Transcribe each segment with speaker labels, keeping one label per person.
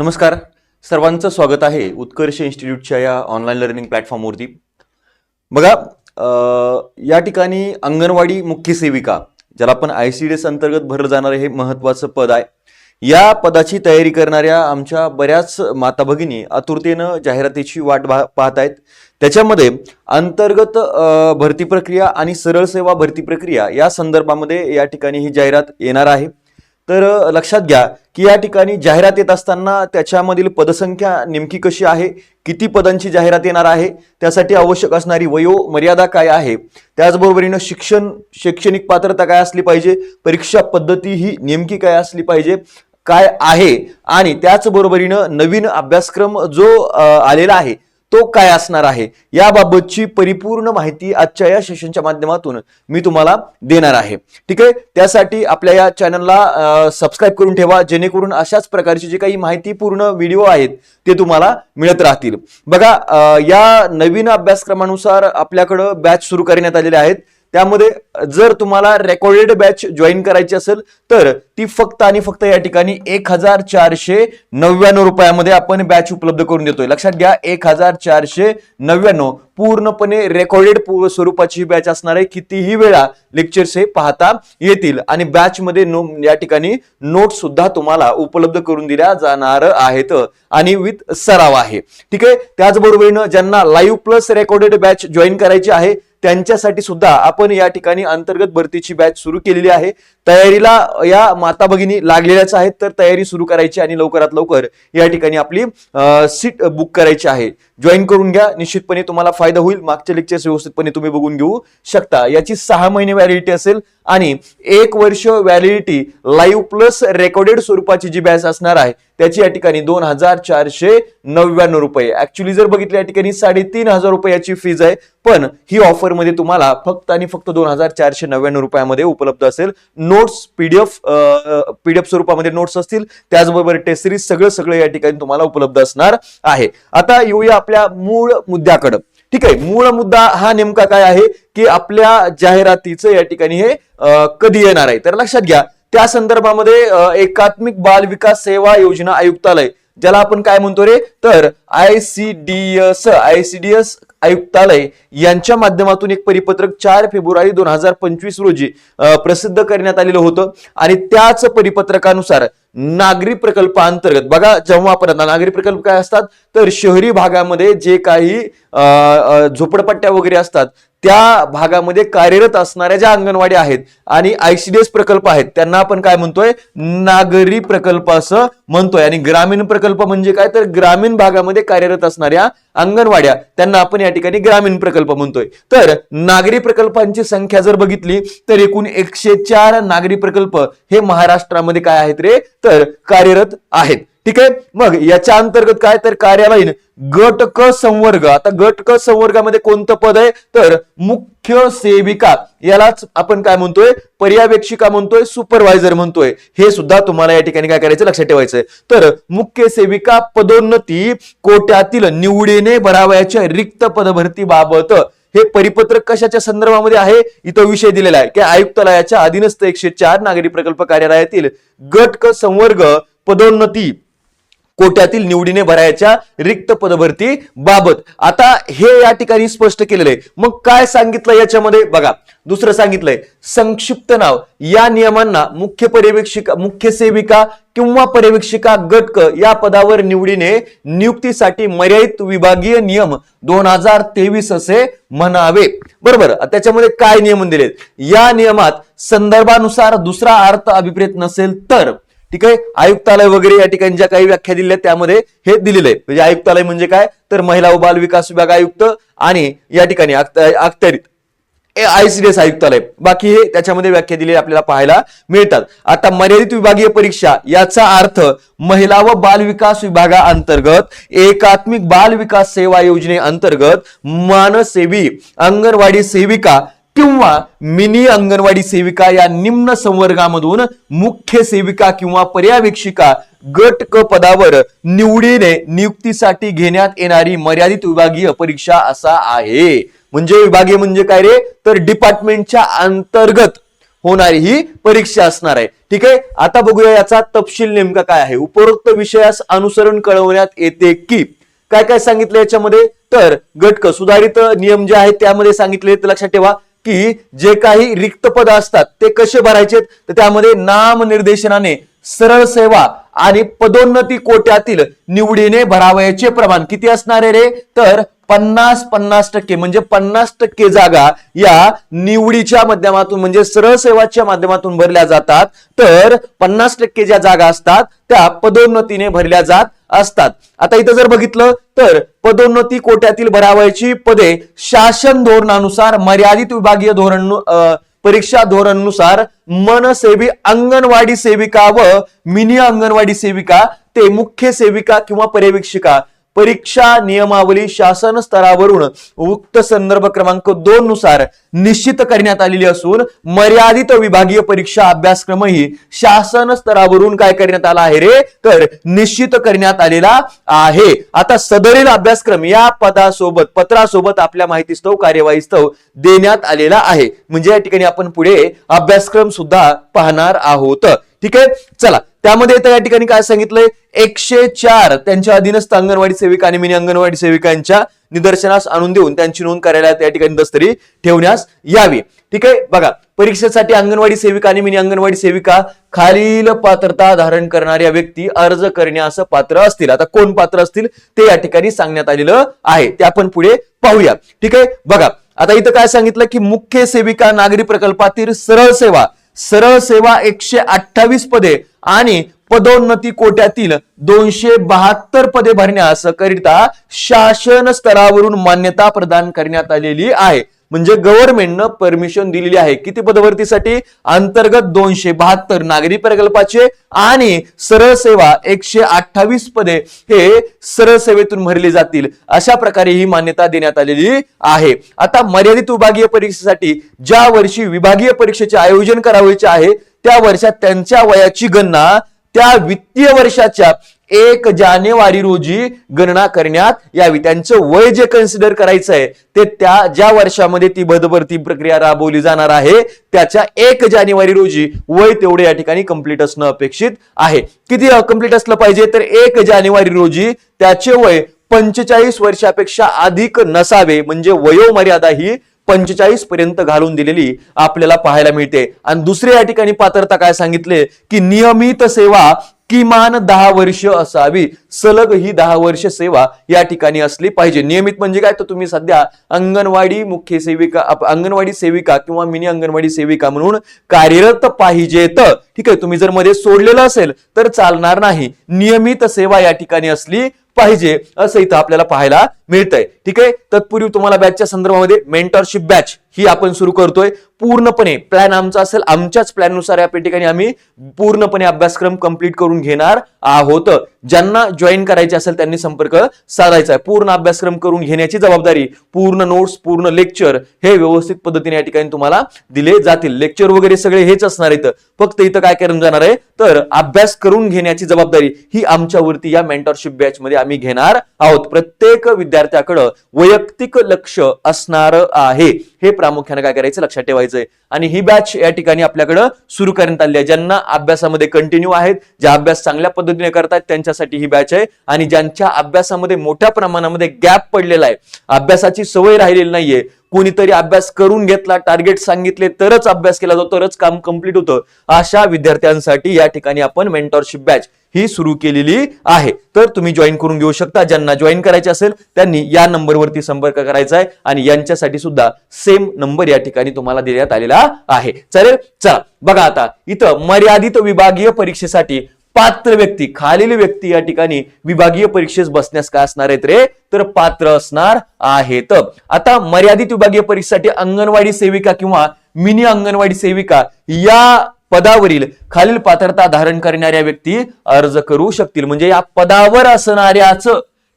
Speaker 1: नमस्कार. सर्वांचं स्वागत आहे उत्कर्ष इन्स्टिट्यूटच्या या ऑनलाईन लर्निंग प्लॅटफॉर्मवरती बघा या ठिकाणी अंगणवाडी मुख्य सेविका ज्याला आपण आय सी डी एस अंतर्गत भरलं जाणारे हे महत्वाचं पद आहे. या पदाची तयारी करणाऱ्या आमच्या बऱ्याच माता भगिनी आतुरतेनं जाहिरातीची वाट पाहत आहेत त्याच्यामध्ये अंतर्गत भरती प्रक्रिया आणि सरळ सेवा भरती प्रक्रिया या संदर्भामध्ये या ठिकाणी ही जाहिरात येणार आहे. तर लक्षात घ्या की या ठिकाणी जाहिरात येत असताना त्याच्यामधील पदसंख्या नेमकी कशी आहे किती पदांची जाहिरात येणार आहे त्यासाठी आवश्यक असणारी वयो मर्यादा काय आहे त्याचबरोबरीनं शिक्षण शैक्षणिक पात्रता काय असली पाहिजे परीक्षा पद्धती ही नेमकी काय असली पाहिजे काय आहे आणि त्याचबरोबरीनं नवीन अभ्यासक्रम जो आलेला आहे तो काय असणार आहे? याबाबतची परिपूर्ण माहिती आजच्या या सेशनच्या माध्यमातून मी तुम्हाला देणार आहे. ठीक आहे? त्यासाठी आपल्या या चॅनलला सबस्क्राईब करून ठेवा जेणेकरून अशाच प्रकारची जी काही माहितीपूर्ण व्हिडिओ आहेत ते तुम्हाला मिळत राहतील. बघा या नवीन अभ्यासक्रमानुसार आपल्याकडं बॅच सुरू करण्यात आलेले आहेत. त्यामध्ये जर तुम्हाला रेकॉर्डेड बॅच जॉईन करायची असेल तर ती फक्त आणि फक्त या ठिकाणी एक हजार चारशे नव्याण्णव रुपयामध्ये आपण बॅच उपलब्ध करून देतोय. लक्षात घ्या एक हजार चारशे नव्याण्णव पूर्णपणे रेकॉर्डेड स्वरूपाची बॅच असणार आहे. कितीही वेळा लेक्चर्स हे पाहता येतील आणि बॅच मध्ये नो या ठिकाणी नोट सुद्धा तुम्हाला उपलब्ध करून दिल्या जाणार आहेत आणि विथ सराव आहे. ठीक आहे? त्याचबरोबरीनं ज्यांना live plus recorded batch join करायची आहे त्यांच्यासाठी सुद्धा आपण या ठिकाणी अंतर्गत भरतीची बॅच सुरू केलेली आहे. तयारीला या माता भगिनी लागलेल्याच आहेत तर तयारी सुरू करायची आणि लवकरात लवकर या ठिकाणी आपली सीट बुक करायची आहे. जॉईन करून घ्या निश्चितपणे तुम्हाला फायदा होईल. मागचे लेक्चर्स व्यवस्थितपणे तुम्ही बघून घेऊ शकता. याची सहा महिने व्हॅलिडिटी असेल आणि एक वर्ष व्हॅलिडिटी लाईव्ह प्लस रेकॉर्डेड स्वरूपाची जी बॅच असणार आहे त्याची या ठिकाणी दोन हजार चारशे नव्याण्णव रुपये. ऍक्च्युली जर बघितलं या ठिकाणी साडेतीन हजार रुपयाची फीज आहे पण ही ऑफरमध्ये तुम्हाला फक्त आणि फक्त दोन हजार चारशे नव्याण्णव रुपयामध्ये उपलब्ध असेल. नोट्स पीडीएफ पीडीएफ स्वरूपामध्ये नोट्स असतील त्याचबरोबर टेस्ट सिरीज सगळं सगळं या ठिकाणी तुम्हाला उपलब्ध असणार आहे. आता येऊया आपल्या मूळ मुद्द्याकडं. ठीक आहे मूळ मुद्दा हा नेमका काय आहे की आपल्या जाहिरातीचं या ठिकाणी हे कधी येणार आहे? तर लक्षात घ्या त्या संदर्भामध्ये एकात्मिक बाल विकास सेवा योजना आयुक्तालय ज्याला आपण काय म्हणतो रे? तर I C D S I C D S आयुक्तालय यांच्या माध्यमातून एक परिपत्रक चार फेब्रुवारी दोन हजार पंचवीस रोजी प्रसिद्ध करण्यात आलेलं होतं. आणि त्याच परिपत्रकानुसार नागरी प्रकल्पांतर्गत. बघा जेव्हा आपण आता नागरी प्रकल्प काय असतात तर शहरी भागामध्ये जे काही झोपडपट्ट्या वगैरे असतात त्या भागामध्ये कार्यरत असणाऱ्या ज्या अंगणवाडी आहेत आणि आयसीडीएस प्रकल्प आहेत त्यांना आपण काय म्हणतोय? नागरी प्रकल्प असं म्हणतोय. आणि ग्रामीण प्रकल्प म्हणजे काय? तर ग्रामीण भागामध्ये कार्यरत असणाऱ्या अंगणवाड्या त्यांना आपण या ठिकाणी ग्रामीण प्रकल्प म्हणतोय. तर नागरी प्रकल्पांची संख्या जर बघितली तर एकूण एकशे चार नागरी प्रकल्प हे महाराष्ट्रामध्ये काय आहेत रे? तर कार्यरत आहेत. ठीक आहे? मग याच्या अंतर्गत काय? तर कार्यालयीन गट क संवर्ग आता गट क संवर्गामध्ये कोणतं पद आहे? तर मुख्य सेविका. यालाच आपण काय म्हणतोय? पर्यवेक्षिका म्हणतोय सुपरवायझर म्हणतोय. हे सुद्धा तुम्हाला या ठिकाणी काय करायचं? लक्षात ठेवायचंय. तर मुख्य सेविका पदोन्नती कोट्यातील निवडीने भरावयाच्या रिक्त पदभरतीबाबत हे परिपत्रक कशाच्या संदर्भामध्ये आहे? इथं विषय दिलेला आहे. की आयुक्तालयाच्या अधीनस्थ एकशे चार नागरी प्रकल्प कार्यालयातील गट क संवर्ग पदोन्नती. कोट्यातील निवडीने भरायच्या रिक्त पदभरती बाबत. आता हे या ठिकाणी स्पष्ट केलेलं आहे. मग काय सांगितलं याच्यामध्ये? बघा दुसरं सांगितलंय संक्षिप्त नाव. या नियमांना मुख्य पर्यवेक्षिका मुख्य सेविका किंवा पर्यवेक्षिका गटक या पदावर निवडीने नियुक्तीसाठी मर्यादित विभागीय नियम दोन हजार तेवीस असे म्हणावे. बरोबर? त्याच्यामध्ये काय नियम दिलेत? या नियमात संदर्भानुसार दुसरा अर्थ अभिप्रेत नसेल तर ठीक आहे? आयुक्तालय वगैरे या ठिकाणी ज्या काही व्याख्या दिल्या आहेत त्यामध्ये हे दिलेलं आहे म्हणजे आयुक्तालय म्हणजे काय? तर महिला व बाल विकास विभाग आयुक्त आणि या ठिकाणी अखत्यारीत आयसीडीएस आयुक्तालय. बाकी हे त्याच्यामध्ये व्याख्या दिलेली आपल्याला पाहायला मिळतात. आता मर्यादित विभागीय परीक्षा याचा अर्थ महिला व बाल विकास विभागाअंतर्गत एकात्मिक बाल विकास सेवा योजनेअंतर्गत मानसेवी अंगणवाडी सेविका किंवा मिनी अंगणवाडी सेविका या निम्न संवर्गामधून मुख्य सेविका किंवा पर्यवेक्षिका गट क पदावर निवडीने नियुक्तीसाठी घेण्यात येणारी मर्यादित विभागीय परीक्षा असा आहे. म्हणजे विभागीय म्हणजे काय रे? तर डिपार्टमेंटच्या अंतर्गत होणारी ही परीक्षा असणार आहे. ठीक आहे? आता बघूया याचा तपशील नेमका काय आहे. उपरोक्त विषयास अनुसरण कळवण्यात येते की काय काय सांगितलं याच्यामध्ये? तर गटक सुधारित नियम जे आहेत त्यामध्ये सांगितले ते लक्षात ठेवा. की जे काही रिक्त पद असतात ते कसे भरायचे तर त्यामध्ये नामनिर्देशनाने सरळ सेवा आणि पदोन्नती कोट्यातील निवडीने भरावयाचे प्रमाण किती असणार आहे रे? तर पन्नास पन्नास टक्के म्हणजे पन्नास टक्के जागा या निवडीच्या माध्यमातून म्हणजे सरळ सेवाच्या माध्यमातून भरल्या जातात. तर पन्नास टक्के ज्या जागा असतात त्या पदोन्नतीने भरल्या जात असतात. आता इथं जर बघितलं तर पदोन्नती कोट्यातील भरावयाची पदे शासन धोरणानुसार मर्यादित विभागीय धोरण परीक्षा धोरणानुसार मनसेवी अंगणवाडी सेविका व मिनी अंगणवाडी सेविका ते मुख्य सेविका किंवा पर्यवेक्षिका परीक्षा नियमावली शासन स्तरावरून उक्त संदर्भ क्रमांक दोन नुसार निश्चित करण्यात आलेली असून मर्यादित विभागीय परीक्षा अभ्यासक्रमही शासन स्तरावरून काय करण्यात आला आहे रे? तर निश्चित करण्यात आलेला आहे. आता सदरील अभ्यासक्रम या पदासोबत पत्रासोबत आपल्या माहितीस्तव कार्यवाहीस्तव देण्यात आलेला आहे. म्हणजे या ठिकाणी आपण पुढे अभ्यासक्रम सुद्धा पाहणार आहोत. ठीक आहे? चला त्यामध्ये इथं या ठिकाणी काय सांगितलंय? एकशे चार त्यांच्या अधीनस्थ अंगणवाडी सेविका आणि मिनी अंगणवाडी सेविकांच्या निदर्शनास आणून देऊन त्यांची नोंद कार्यालयात या ठिकाणी दस्तरी ठेवण्यास यावी. ठीक आहे? बघा परीक्षेसाठी अंगणवाडी सेविका आणि मिनी अंगणवाडी सेविका खालील पात्रता धारण करणाऱ्या व्यक्ती अर्ज करण्यास पात्र असतील. आता कोण पात्र असतील? ते या ठिकाणी सांगण्यात आलेलं आहे. ते आपण पुढे पाहूया. ठीक आहे? बघा आता इथं काय सांगितलं की मुख्य सेविका नागरी प्रकल्पातील सरळ सेवा. सरळ सेवा एकशे अठ्ठावीस पदे आणि पदोन्नती कोट्यातील दोनशे बहात्तर पदे भरण्यास करिता शासन स्तरावरून मान्यता प्रदान करण्यात आलेली आहे. म्हणजे गव्हर्नमेंटनं परमिशन दिलेली आहे. किती पदभरतीसाठी? अंतर्गत दोनशे बहात्तर नागरी प्रकल्पाचे आणि सरळ सेवा एकशे अठ्ठावीस पदे हे सरळ सेवेतून भरली जातील. अशा प्रकारे ही मान्यता देण्यात आलेली आहे. आता मर्यादित विभागीय परीक्षेसाठी ज्या वर्षी विभागीय परीक्षेचे आयोजन करावयाचे आहे त्या वर्षात त्यांच्या वयाची गणना त्या वित्तीय वर्षाच्या एक जानेवारी रोजी गणना करण्यात यावी. त्यांचं वय जे कन्सिडर करायचं आहे ते त्या ज्या वर्षामध्ये ती भदभरती प्रक्रिया राबवली जाणार आहे त्याच्या एक जानेवारी रोजी वय तेवढे या ठिकाणी कंप्लीट असणं अपेक्षित आहे. किती कंप्लीट असलं पाहिजे? तर एक जानेवारी रोजी त्याचे वय पंचेचाळीस वर्षापेक्षा अधिक नसावे. म्हणजे वयोमर्यादा ही पंचेचाळीस पर्यंत घालून दिलेली आपल्याला पाहायला मिळते. आणि दुसऱ्या या ठिकाणी पात्रता काय सांगितले? की नियमित सेवा किमान दहा वर्ष असावी. सलग ही दहा वर्ष सेवा या ठिकाणी असली पाहिजे. नियमित म्हणजे काय? तर तुम्ही सध्या अंगणवाडी मुख्य सेविका अंगणवाडी सेविका किंवा मिनी अंगणवाडी सेविका म्हणून कार्यरत पाहिजेत ठीक आहे. तुम्ही जर मध्ये सोडलेलं असेल तर चालणार नाही. नियमित सेवा या ठिकाणी असली पाहिजे असं इथं आपल्याला पाहायला मिळतंय. ठीक आहे? तत्पूर्वी तुम्हाला बॅचच्या संदर्भामध्ये मेंटरशिप बॅच ही आपण सुरू करतोय. पूर्णपणे प्लॅन आमचा असेल आमच्याच प्लॅननुसार या ठिकाणी आम्ही पूर्णपणे अभ्यासक्रम कंप्लीट करून घेणार आहोत. ज्यांना जॉईन करायचे असेल त्यांनी संपर्क साधायचा आहे. पूर्ण अभ्यासक्रम करून घेण्याची जबाबदारी पूर्ण नोट्स पूर्ण लेक्चर हे व्यवस्थित पद्धतीने या ठिकाणी तुम्हाला दिले जातील. लेक्चर वगैरे सगळे हेच असणार इथं फक्त इथं काय करून जाणार आहे? तर अभ्यास करून घेण्याची जबाबदारी ही आमच्यावरती या मेंटरशिप बॅच मध्ये आम्ही घेणार आहोत. प्रत्येक विद्यार्थ्याकडं वैयक्तिक लक्ष असणार आहे. हे प्रामुख्याने काय करायचं? लक्षात ठेवायचंय. आणि ही बॅच या ठिकाणी आपल्याकडं सुरू करण्यात आली आहे. ज्यांना अभ्यासामध्ये कंटिन्यू आहेत जे अभ्यास चांगल्या पद्धतीने करतात त्यांच्यासाठी ही बॅच आहे. आणि ज्यांच्या अभ्यासामध्ये मोठ्या प्रमाणामध्ये गॅप पडलेला आहे अभ्यासाची सवय राहिलेली नाहीये कोणीतरी अभ्यास करून घेतला टार्गेट सांगितले तरच अभ्यास केला जातो तरच काम कंप्लीट होतं अशा विद्यार्थ्यांसाठी या ठिकाणी आपण मेंटॉरशिप बॅच ही सुरू केलेली आहे. तर तुम्ही जॉईन करून घेऊ शकता. ज्यांना जॉईन करायचे असेल त्यांनी या नंबरवरती संपर्क करायचा आहे आणि यांच्यासाठी सुद्धा सेम नंबर या ठिकाणी तुम्हाला देण्यात आलेला आहे. चालेल? चला बघा आता. इथं मर्यादित विभागीय परीक्षेसाठी पात्र व्यक्ती खालील व्यक्ती या ठिकाणी विभागीय परीक्षेस बसण्यास काय असणार आहेत रे? तर पात्र असणार आहेत. आता मर्यादित विभागीय परीक्षेसाठी अंगणवाडी सेविका किंवा मिनी अंगणवाडी सेविका या पदावरील खालील पात्रता धारण करणाऱ्या व्यक्ती अर्ज करू शकतील. म्हणजे या पदावर असणाऱ्याच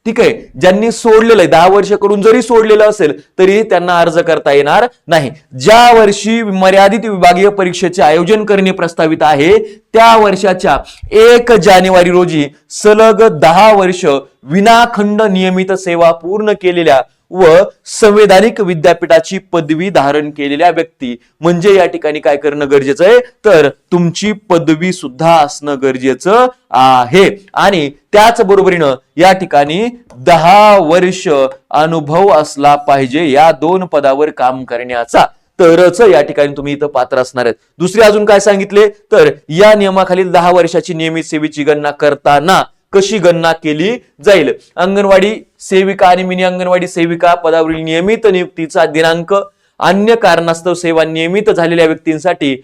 Speaker 1: ठीक आहे ज्यांनी सोडलेलं आहे दहा वर्ष करून जरी सोडलेलं असेल तरी त्यांना अर्ज करता येणार नाही. ज्या वर्षी मर्यादित विभागीय परीक्षेचे आयोजन करणे प्रस्तावित आहे त्या वर्षाच्या एक जानेवारी रोजी सलग दहा वर्ष विनाखंड नियमित सेवा पूर्ण केलेल्या व संवैधानिक विद्यापीठाची पदवी धारण केलेल्या व्यक्ती. म्हणजे या ठिकाणी काय करणं गरजेचं आहे? तर तुमची पदवी सुद्धा असणं गरजेचं आहे. आणि त्याच बरोबरीनं या ठिकाणी दहा वर्ष अनुभव असला पाहिजे या दोन पदावर काम करण्याचा. तरच या ठिकाणी तुम्ही इथं पात्र असणार आहेत. दुसरे अजून काय सांगितले? तर या नियमाखालील दहा वर्षाची नियमित सेवेची गणना करताना कशी गणना केली जाईल? अंगणवाडी सेविका आणि मिनी अंगणवाडी सेविका पदावरील नियमित नियुक्तीचा दिनांक अन्य कारणास्तव सेवा नियमित झालेल्या व्यक्तींसाठी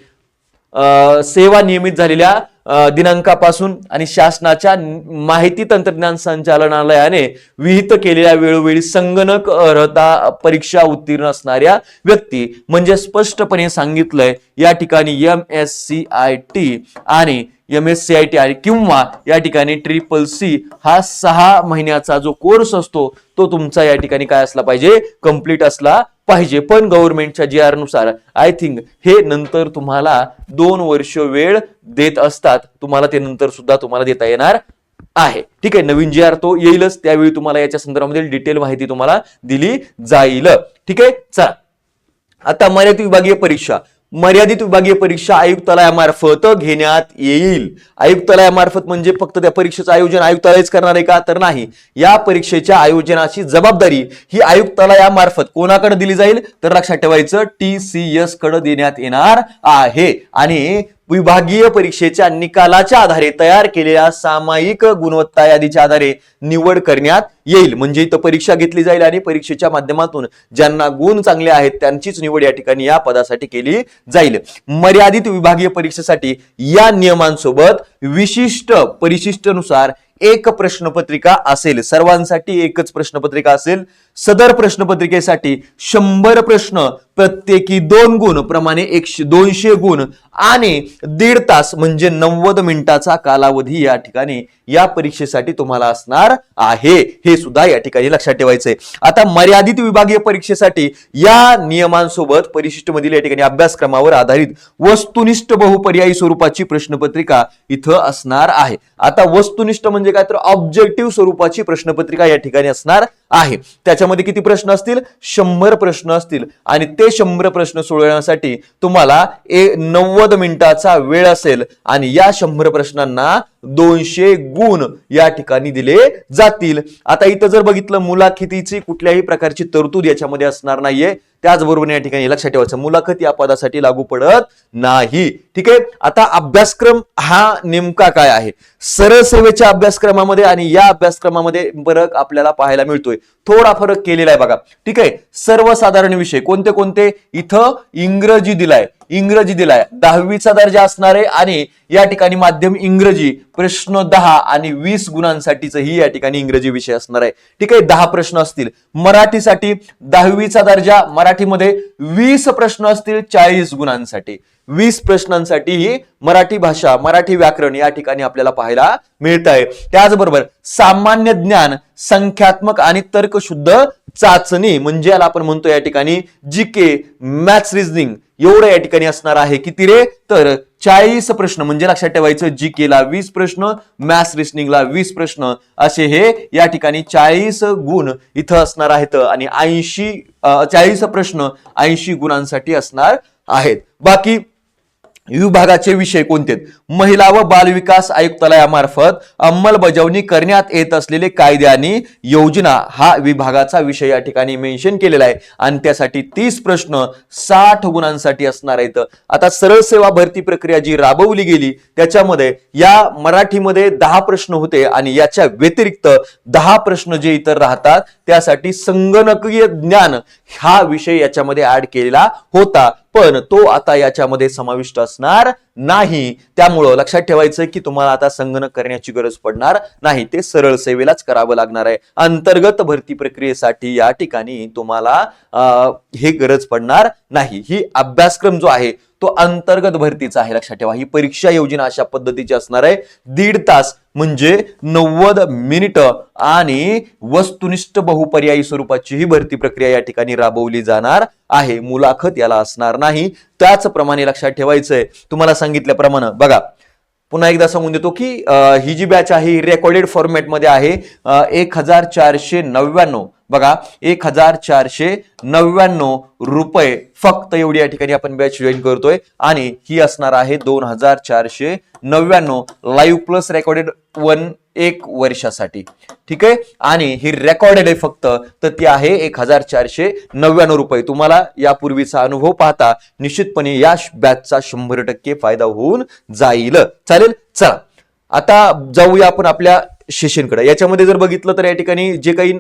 Speaker 1: सेवा नियमित झालेल्या दिनांकापासून आणि शासनाच्या माहिती तंत्रज्ञान संचालनालयाने विहित केलेल्या वेळोवेळी संगणक अर्हता परीक्षा उत्तीर्ण असणाऱ्या व्यक्ती म्हणजे स्पष्टपणे सांगितलंय या ठिकाणी M S C I T आणि M S C I T I किंवा या ठिकाणी ट्रिपल सी हा सहा महिन्याचा जो कोर्स असतो तो तुमचा या ठिकाणी काय असला पाहिजे? कंप्लीट असला पाहिजे. पण गव्हर्नमेंटच्या जी आरनुसार आय थिंक हे नंतर तुम्हाला दोन वर्ष वेळ देत असतात. तुम्हाला ते नंतर सुद्धा तुम्हाला देता येणार आहे. ठीक आहे नवीन जी आर तो येईलच. त्यावेळी तुम्हाला याच्या संदर्भामध्ये डिटेल माहिती तुम्हाला दिली जाईल. ठीक आहे चला. आता मर्यादित विभागीय परीक्षा. मर्यादित विभागीय परीक्षा आयुक्तालयामार्फत घेण्यात येईल. आयुक्तालयामार्फत म्हणजे फक्त त्या परीक्षेचं आयोजन आयुक्तालयच करणार आहे का? तर नाही. या परीक्षेच्या आयोजनाची जबाबदारी ही आयुक्तालयामार्फत कोणाकडे दिली जाईल? तर लक्षात ठेवायचं टी सी एसकडे देण्यात येणार आहे. आणि विभागीय परीक्षेच्या निकालाच्या आधारे तयार केलेल्या सामायिक गुणवत्ता यादीच्या आधारे निवड करण्यात येईल. म्हणजे इथं परीक्षा घेतली जाईल आणि परीक्षेच्या माध्यमातून ज्यांना गुण चांगले आहेत त्यांचीच निवड या ठिकाणी या पदासाठी केली जाईल. मर्यादित विभागीय परीक्षेसाठी या नियमांसोबत विशिष्ट परिशिष्टनुसार एक प्रश्नपत्रिका असेल सर्वांसाठी एकच प्रश्नपत्रिका असेल सदर प्रश्नपत्रिकेसाठी शंभर प्रश्न प्रत्येकी दोन गुण प्रमाणे एकशे दोनशे गुण आणि दीड तास म्हणजे नव्वद मिनिटाचा कालावधी या ठिकाणी या परीक्षेसाठी तुम्हाला असणार आहे. हे सुद्धा या ठिकाणी लक्षात ठेवायचंय. आता मर्यादित विभागीय परीक्षेसाठी या नियमांसोबत परिशिष्ट मधील या ठिकाणी अभ्यासक्रमावर आधारित वस्तुनिष्ठ बहुपर्यायी स्वरूपाची प्रश्नपत्रिका इथं असणार आहे. आता वस्तुनिष्ठ म्हणजे काय तर ऑब्जेक्टिव्ह स्वरूपाची प्रश्नपत्रिका या ठिकाणी असणार. आहे. त्याच्यामध्ये किती प्रश्न असतील? शंभर प्रश्न असतील. आणि ते शंभर प्रश्न सोडवण्यासाठी तुम्हाला ए नव्वद मिनिटाचा वेळ असेल. आणि या शंभर प्रश्नांना दोनशे गुण या ठिकाणी दिले जातील. आता इथं जर बघितलं मुलाखतीची कुठल्याही प्रकारची तरतूद याच्यामध्ये असणार नाहीये. त्याचबरोबर या ठिकाणी लक्षात ठेवायचं मुलाखत या पदासाठी लागू पडत नाही. ठीक आहे? आता अभ्यासक्रम हा नेमका काय आहे? सरळ सेवेच्या अभ्यासक्रमामध्ये आणि या अभ्यासक्रमामध्ये फरक आपल्याला पाहायला मिळतोय. थोडा फरक केलेला आहे बघा. ठीक आहे? सर्वसाधारण विषय. कोणते कोणते? इथं इंग्रजी दिलाय. इंग्रजी दिलाय. दहावीचा दर्जा असणार आहे आणि या ठिकाणी माध्यम इंग्रजी प्रश्न दहा आणि वीस गुणांसाठीच ही या ठिकाणी इंग्रजी विषय असणार आहे. ठीक आहे दहा प्रश्न असतील. मराठीसाठी दहावीचा दर्जा मराठीमध्ये वीस प्रश्न असतील चाळीस गुणांसाठी. वीस प्रश्नांसाठी ही मराठी भाषा मराठी व्याकरण या ठिकाणी आपल्याला पाहायला मिळत आहे त्याचबरोबर सामान्य ज्ञान संख्यात्मक आणि तर्कशुद्ध चाचणी म्हणजे याला आपण म्हणतो या ठिकाणी जी के मॅथ्स रिजनिंग. एवढं या ठिकाणी असणार आहे किती रे तर चाळीस प्रश्न म्हणजे लक्षात ठेवायचं जी केला वीस प्रश्न मॅथ्स रिसनिंगला वीस प्रश्न असे हे या ठिकाणी चाळीस गुण इथं असणार आहेत आणि ऐंशी चाळीस प्रश्न ऐंशी गुणांसाठी असणार आहेत. बाकी विभागाचे विषय कोणते महिला व बाल विकास आयुक्तालयामार्फत अंमलबजावणी करण्यात येत असलेले कायदे आणि योजना हा विभागाचा विषय या ठिकाणी मेन्शन केलेला आहे. आणि त्यासाठी तीस प्रश्न साठ गुणांसाठी असणार आहेत. आता सरळ सेवा भरती प्रक्रिया जी राबवली गेली त्याच्यामध्ये या मराठीमध्ये दहा प्रश्न होते आणि याच्या व्यतिरिक्त दहा प्रश्न जे इतर राहतात त्यासाठी संगणकीय ज्ञान हा विषय याच्यामध्ये ऍड केलेला होता. पण तो आता याच्यामध्ये समाविष्ट असणार नाही. त्यामुळं लक्षात ठेवायचं की तुम्हाला आता संगणक करण्याची गरज पडणार नाही. ते सरळ सेवेलाच करावं लागणार आहे. अंतर्गत भरती प्रक्रियेसाठी या ठिकाणी तुम्हाला हे गरज पडणार नाही. ही अभ्यासक्रम जो आहे तो अंतर्गत भरतीचा आहे. लक्षात ठेवा. ही परीक्षा योजना अशा पद्धतीची असणार आहे. दीड तास म्हणजे नव्वद मिनिट आणि वस्तुनिष्ठ बहुपर्यायी स्वरूपाची ही भरती प्रक्रिया या ठिकाणी राबवली जाणार आहे. मुलाखत याला असणार नाही. त्याचप्रमाणे लक्षात ठेवायचंय. तुम्हाला सांगितल्याप्रमाणे बघा पुन्हा एकदा सांगून देतो की ही जी बॅच आहे ही रेकॉर्डेड फॉर्मॅटमध्ये आहे एक हजार चारशे नव्याण्णव. बघा एक हजार चारशे नव्याण्णव रुपये फक्त एवढी या ठिकाणी आपण बॅच जॉईन करतोय. आणि ही असणार आहे दोन हजार चारशे नव्याण्णव लाईव्ह प्लस रेकॉर्डेड वन एक वर्षासाठी. ठीक आहे? आणि ही रेकॉर्डेड आहे फक्त. तर ती आहे एक हजार चारशे नव्याण्णव रुपये. तुम्हाला यापूर्वीचा अनुभव पाहता निश्चितपणे या बॅचचा शंभर टक्के फायदा होऊन जाईल. चालेल? चला. आता जाऊया आपण आपल्या सेशनकडे याच्यामध्ये जर बघितलं तर या ठिकाणी जे काही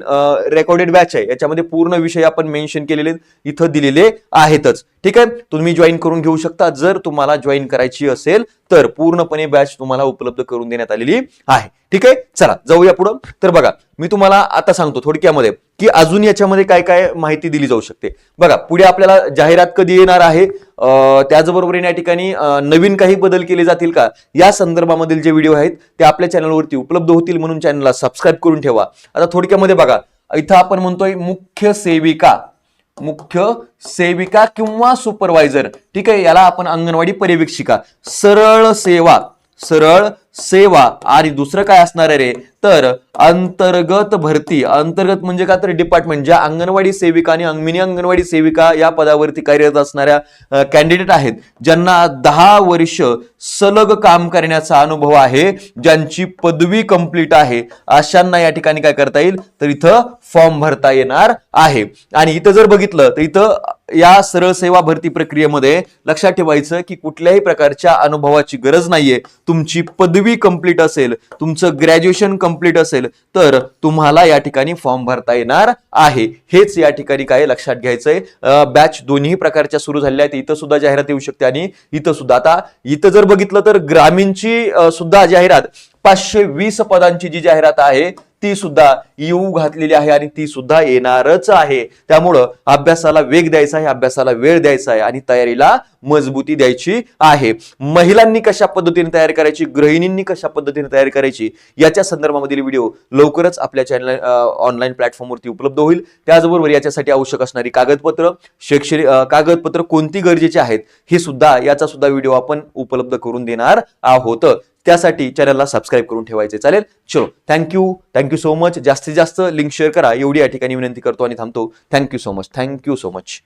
Speaker 1: रेकॉर्डेड बॅच आहे याच्यामध्ये पूर्ण विषय आपण मेन्शन केलेले इथं दिलेले आहेतच. ठीक आहे? तुम्ही जॉईन करून घेऊ शकता. जर तुम्हाला जॉईन करायची असेल तर पूर्णपणे बॅच तुम्हाला उपलब्ध करून देण्यात आलेली आहे. ठीक आहे? चला जाऊया पुढं. तर बघा मी तुम्हाला आता सांगतो थोडक्यामध्ये की अजून याच्यामध्ये काय काय माहिती दिली जाऊ शकते. बघा पुढे आपल्याला जाहिरात कधी येणार आहे? अं, त्याचबरोबर या ठिकाणी नवीन काही बदल केले जातील का? या संदर्भामधील जे व्हिडिओ आहेत ते आपल्या चॅनलवरती उपलब्ध होतील म्हणून चॅनलला सबस्क्राईब करून ठेवा. आता थोडक्यामध्ये बघा इथं आपण म्हणतोय मुख्य सेविका. मुख्य सेविका किंवा सुपरवायझर. ठीक आहे? याला आपण अंगणवाडी पर्यवेक्षिका. सरळ सेवा. सरळ सेवा. आणि दुसरं काय असणार आहे रे? तर अंतर्गत भरती अंतर्गत म्हणजे का तर डिपार्टमेंट ज्या अंगणवाडी सेविका आणि अंगमिनी अंगणवाडी सेविका या पदावरती कार्यरत असणाऱ्या कॅन्डिडेट आहेत ज्यांना दहा वर्ष सलग काम करण्याचा अनुभव आहे ज्यांची पदवी कंप्लीट आहे अशांना या ठिकाणी काय करता येईल? तर इथं फॉर्म भरता येणार आहे. आणि इथं जर बघितलं तर इथं या सरळ सेवा भरती प्रक्रियेमध्ये लक्षात ठेवायचं की कुठल्याही प्रकारच्या अनुभवाची गरज नाहीये. तुमची पदवी कंप्लीट असेल तुमचं ग्रॅज्युएशन कंप्लीट असेल तर तुम्हाला या ठिकाणी फॉर्म भरता येणार आहे. हेच या ठिकाणी काय लक्षात घ्यायचंय. बॅच दोन्ही प्रकारच्या सुरू झालेल्या आहेत. इथं सुद्धा जाहिरात येऊ शकते आणि इथं सुद्धा. आता इथं जर बघितलं तर ग्रामीणची सुद्धा जाहिरात पाचशे वीस पदांची जी जाहिरात आहे ती सुद्धा येऊ घातलेली आहे आणि ती सुद्धा येणारच आहे. त्यामुळं अभ्यासाला वेग द्यायचा आहे अभ्यासाला वेळ द्यायचा आहे आणि तयारीला मजबूती द्यायची आहे. महिलांनी कशा पद्धतीने तयार करायची गृहिणींनी कशा पद्धतीने तयार करायची याच्या संदर्भामधील व्हिडिओ लवकरच आपल्या चॅनल ऑनलाईन प्लॅटफॉर्मवरती उपलब्ध होईल. त्याचबरोबर याच्यासाठी आवश्यक असणारी कागदपत्र शैक्षणिक कागदपत्र कोणती गरजेची आहेत हे सुद्धा याचा सुद्धा व्हिडिओ आपण उपलब्ध करून देणार आहोत. त्यासाठी चॅनलला सबस्क्राईब करून ठेवायचे. चालेल? चलो थँक्यू थँक्यू सो मच जास्तीत जास्त लिंक शेअर करा. एवढी या ठिकाणी विनंती करतो आणि थांबतो. Thank you so much thank you so much